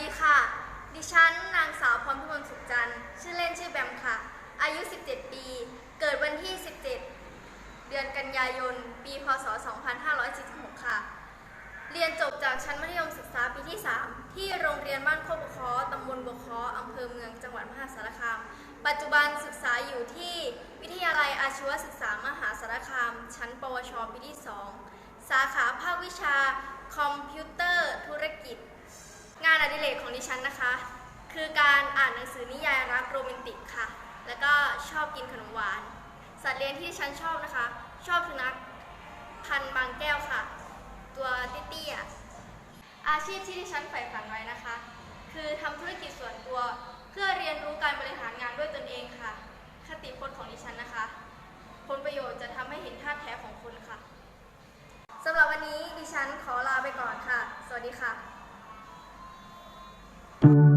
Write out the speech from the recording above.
ดีค่ะ ดิฉันนางสาวพรพิมลสุขจันทร์ ชื่อเล่นชื่อแบมค่ะ อายุ 17 ปี เกิดวันที่ 17 เดือนกันยายน ปี พศ 2546 ค่ะ เรียนจบจากชั้นมัธยมศึกษาปีที่ 3 ที่โรงเรียนบ้านโคกบคอตำบลบกคออำเภอเมือง จังหวัดมหาสารคาม ปัจจุบันศึกษาอยู่ที่วิทยาลัยอาชีวศึกษามหาสารคาม ชั้น ปวช ปีที่ 2 สาขาภาควิชาคอมพิวเตอร์ธุรกิจ งานอดิเรกของดิฉันนะคะ คือการอ่านหนังสือนิยายรักโรแมนติกค่ะ แล้วก็ชอบกินขนมหวาน สัตว์เลี้ยงที่ดิฉันชอบนะคะ ชอบสุนัขพันธุ์บางแก้วค่ะ ตัวเตี้ยๆอาชีพที่ดิฉันใฝ่ฝันไว้นะคะ คือทำธุรกิจส่วนตัว เพื่อเรียนรู้การบริหารงานด้วยตนเองค่ะ คติพจน์ของดิฉันนะคะ ผลประโยชน์จะทำให้เห็นท่าแท้ของคนค่ะสำหรับวันนี้ดิฉันขอลาไปก่อนค่ะ สวัสดีค่ะ thank you